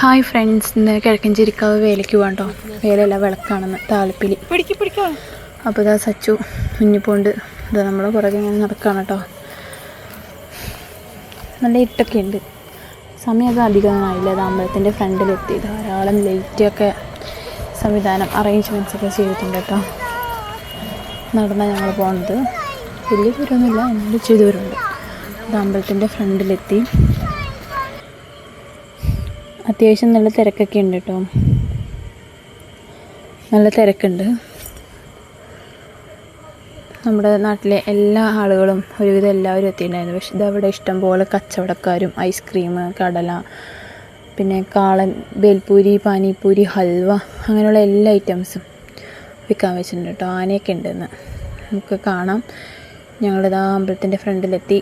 Hi friends ഇന്ന് കിഴക്കഞ്ചേരിക്കാവ് വേലയ്ക്ക് പോകണ്ടോ വേലയല്ല വിളക്കാണെന്ന് താലപ്പിലി അപ്പോൾ ഇതാ സച്ചു മുന്നിപ്പോണ്ട് ഇതാ നമ്മളെ പുറകെ ഇങ്ങനെ നടക്കുകയാണ് കേട്ടോ നല്ല ഇരുട്ടൊക്കെ ഉണ്ട്. സമയമൊക്കെ അധികമൊന്നും ആയില്ല. അത് അമ്പലത്തിന്റെ ഫ്രണ്ടിലെത്തി ധാരാളം ലൈറ്റൊക്കെ സംവിധാനം അറേഞ്ച്മെന്റ്സ് ഒക്കെ ചെയ്തിട്ടുണ്ട് കേട്ടോ നടന്നാണ് ഞങ്ങൾ പോകുന്നത് വലിയ ദൂരമൊന്നുമില്ല എന്നാലും ചെയ്തു വരുന്നുണ്ട് അത് അമ്പലത്തിന്റെ ഫ്രണ്ടിലെത്തി. അത്യാവശ്യം നല്ല തിരക്കൊക്കെ ഉണ്ട് കേട്ടോ നല്ല തിരക്കുണ്ട്. നമ്മുടെ നാട്ടിലെ എല്ലാ ആളുകളും ഒരുവിധം എല്ലാവരും എത്തിയിട്ടുണ്ടായിരുന്നു. പക്ഷെ ഇതവിടെ ഇഷ്ടം പോലെ കച്ചവടക്കാരും ഐസ്ക്രീം കടല പിന്നെ കാളൻ ബേൽപൂരി പാനിപ്പൂരി ഹൽവ അങ്ങനെയുള്ള എല്ലാ ഐറ്റംസും വിൽക്കാൻ വെച്ചിട്ടുണ്ട് കേട്ടോ ആനയൊക്കെ ഉണ്ടെന്ന് നമുക്ക് കാണാം. ഞങ്ങളിതാ അമ്പലത്തിന്റെ ഫ്രണ്ടിലെത്തി.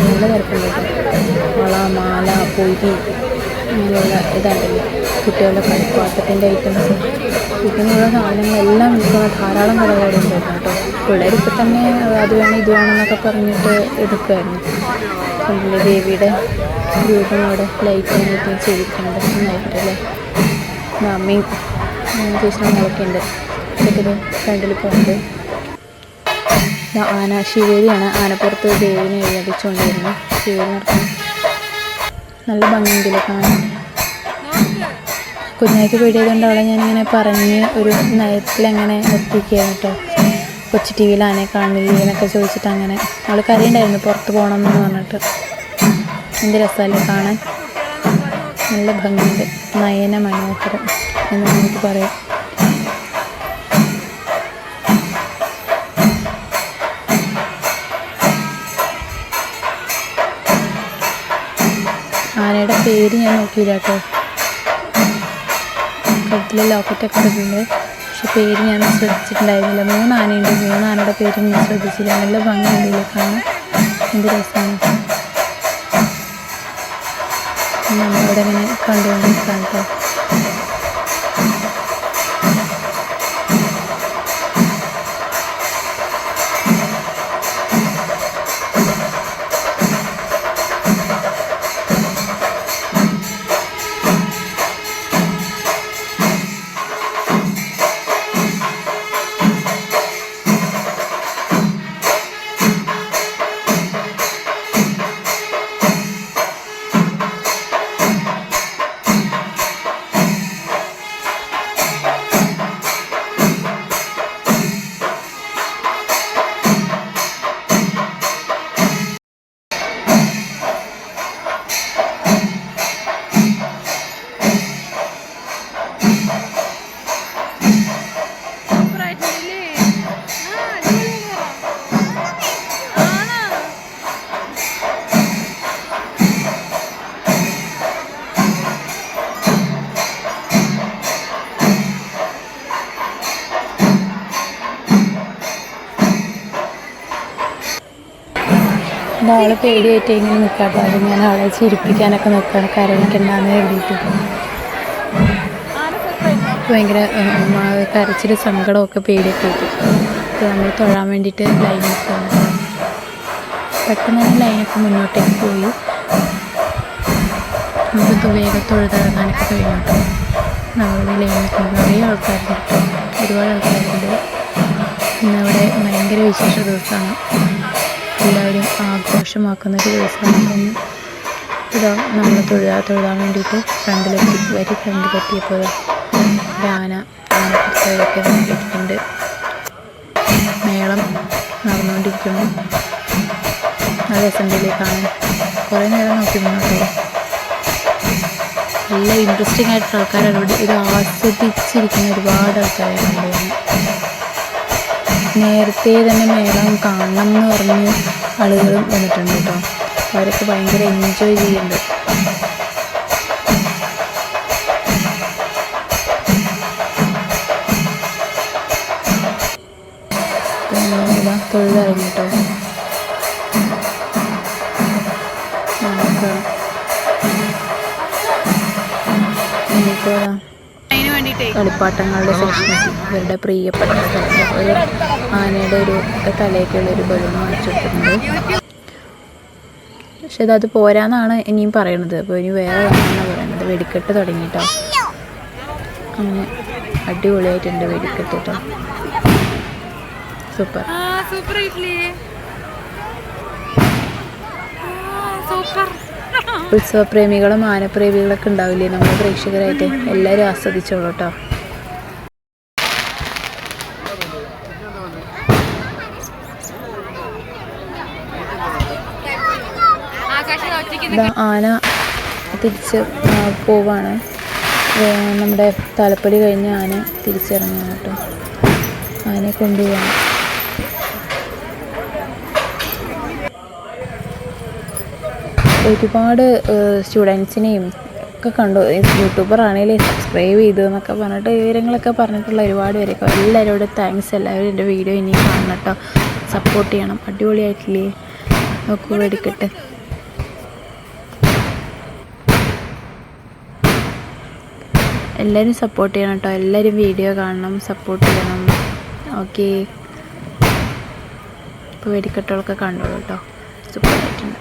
നല്ല തിരക്കുണ്ട് കേട്ടോ വള മാല പൊരി അങ്ങനെയുള്ള ഇതുണ്ടല്ലോ. കുട്ടികളുടെ കളിപ്പാട്ടത്തിന്റെ ഐറ്റംസ് ഇങ്ങനെയുള്ള സാധനങ്ങളെല്ലാം വിൽക്കുന്ന ധാരാളം കടകളുണ്ട് കേട്ടോ. പിള്ളേർ ഇപ്പം തന്നെ അത് വേണം ഇത് വേണമെന്നൊക്കെ പറഞ്ഞിട്ട് എടുക്കുമായിരുന്നു പിന്നെ ദേവിയുടെ രൂപം അവിടെ ലൈറ്റ് ആയിട്ട് ചെയ്തിട്ടുണ്ട്. നന്നായിട്ടല്ലേ? അമ്മയും മോളൊക്കെ ഉണ്ട്. ഇതൊക്കെ ഇത് ഫ്രണ്ടിൽ പോകുന്നുണ്ട് ദാ ആന ശിവേരിയാണ്. ആനപ്പുറത്ത് ദേവിനെ എഴുന്നള്ളിച്ചുകൊണ്ടിരുന്നു ശിവേരി നടക്കുന്നു. നല്ല ഭംഗിയുണ്ടല്ലോ കാണാൻ. പേടിയത് പേടിയതുകൊണ്ട് അവളെ ഞാനിങ്ങനെ പറഞ്ഞ് ഒരു നയത്തിലങ്ങനെ നിർത്തിക്കുകയാണ് കേട്ടോ. കൊച്ചു ടി വിയിലാണെ കാണില്ലേ എന്നൊക്കെ ചോദിച്ചിട്ട് അങ്ങനെ. അവൾ കരയുണ്ടായിരുന്നു പുറത്ത് പോകണം എന്ന് പറഞ്ഞിട്ട്. എന്ത് രസമല്ലേ കാണാൻ? നല്ല ഭംഗിയുണ്ട്. നയന മനോഹരം എന്ന് നമുക്ക് പറയാം. പേര് ഞാൻ നോക്കിയില്ല കേട്ടോ. കഴുത്തിലെ ലോക്കറ്റൊക്കെ ഇട്ടിട്ടുണ്ട് പക്ഷെ പേര് ഞാൻ ശ്രദ്ധിച്ചിട്ടുണ്ടായിരുന്നില്ല. മൂന്ന് ആനയുണ്ട് മൂന്ന് ആനയുടെ പേരും ഞാൻ ശ്രദ്ധിച്ചില്ല. നല്ല ഭംഗിയുണ്ടല്ലേ കാണാൻ. എന്ത് രസമാണ് നമ്മളിവിടെ ഇങ്ങനെ കണ്ടുകൊണ്ടിരിക്കാം കേട്ടോ. അവളെ പേടിയായിട്ട് ഇങ്ങനെ നിൽക്കാട്ടോ അത് ഞാൻ അവളെ ചിരിപ്പിക്കാനൊക്കെ നിൽക്കുകയാണ് കരയിക്കണ്ടെന്ന് എഴുതിയിട്ട് ഭയങ്കര കരച്ചിൽ സങ്കടമൊക്കെ പേടിയൊക്കെ ആയിട്ട് നമ്മൾ തൊഴാൻ വേണ്ടിയിട്ട് ലൈൻ നിൽക്കുകയാണ് പെട്ടെന്ന് തന്നെ ലൈനൊക്കെ മുന്നോട്ടേക്ക് പോയി. നമുക്ക് വേഗം തൊഴുതിറങ്ങാനൊക്കെ നമ്മൾ ലൈൻ നിൽക്കുന്നത് നിറയെ ആൾക്കാരുണ്ട്. ഒരുപാട് ആൾക്കാരുണ്ട്. ഇന്നവിടെ ഭയങ്കര വിശേഷ ദിവസമാണ്. എല്ലാവരും ആഘോഷമാക്കുന്ന ഒരു ദിവസമാണ് ഇതാ നമ്മൾ തൊഴുതാ തൊഴുതാൻ വേണ്ടിയിട്ട് ഫ്രണ്ടിലെത്തി വരി ഫ്രണ്ടിലെത്തിയപ്പോൾ എത്തിയപ്പോൾ ആന ആനപ്പുറത്തൊക്കെ വേണ്ടിയിട്ടുണ്ട്. മേളം നടന്നുകൊണ്ടിരിക്കുന്നു. നല്ല കാണാൻ കുറേ നേരം നോക്കി നിന്നോട്ടോ. നല്ല ഇൻട്രസ്റ്റിംഗ് ആയിട്ടുള്ള ആൾക്കാരാണ് ഇവിടെ. ഇത് ആസ്വദിച്ചിരിക്കുന്ന ഒരുപാട് ആൾക്കാരാണ് ഇവിടെ. നേരത്തെ തന്നെ മേളം കാണണം എന്ന് പറഞ്ഞ് ആളുകളും വന്നിട്ടുണ്ട് കേട്ടോ അവരൊക്കെ ഭയങ്കര എൻജോയ് ചെയ്യുന്നുണ്ട്. തൊഴിലിറങ്ങി കേട്ടോ കളിപ്പാട്ടങ്ങളുടെ സെക്ഷനെത്തി ഇവരുടെ പ്രിയപ്പെട്ട സ്ഥലത്ത് ഒരു ആനയുടെ ഒരു തലയൊക്കെയുള്ള ഒരു ബലൂൺ വാങ്ങിച്ചിട്ടുണ്ട് പക്ഷെ അത് പോരാന്നാണ് ഇനിയും പറയണത്. അപ്പോൾ ഇനി വേറെ വേണമെന്നാണ് പറയുന്നത് വെടിക്കെട്ട് തുടങ്ങിയിട്ടോ അങ്ങനെ അടിപൊളിയായിട്ടുണ്ട് വെടിക്കെട്ട് കേട്ടോ സൂപ്പർ. സൂപ്പർ ഉത്സവപ്രേമികളും ആനപ്രേമികളൊക്കെ ഉണ്ടാവില്ലേ? നമ്മുടെ പ്രേക്ഷകരായിട്ട് എല്ലാവരും ആസ്വദിച്ചോളൂ കേട്ടോ ആന തിരിച്ച് പോവാണ്. നമ്മുടെ തലപ്പടി കഴിഞ്ഞ് ആന തിരിച്ചിറങ്ങുക കേട്ടോ. ആനയെ കൊണ്ടുപോവാണ്. ഒരുപാട് സ്റ്റുഡൻസിനെയും ഒക്കെ കണ്ടു. യൂട്യൂബർ ആണെങ്കിലും സബ്സ്ക്രൈബ് ചെയ്തു എന്നൊക്കെ പറഞ്ഞിട്ട് വിവരങ്ങളൊക്കെ പറഞ്ഞിട്ടുള്ള ഒരുപാട് പേരൊക്കെ എല്ലാവരോടും താങ്ക്സ് എല്ലാവരും എന്റെ വീഡിയോ ഇനി കാണണം കേട്ടോ സപ്പോർട്ട് ചെയ്യണം. അടിപൊളിയായിട്ടില്ലേ? നോക്കൂ എടുക്കട്ടെ എല്ലാവരും സപ്പോർട്ട് ചെയ്യണം കേട്ടോ എല്ലാവരും വീഡിയോ കാണണം സപ്പോർട്ട് ചെയ്യണം. ഓക്കെ ഇപ്പോൾ വെടിക്കെട്ടുകളൊക്കെ കണ്ടോളൂ കേട്ടോ സൂപ്പറായിട്ടുണ്ട്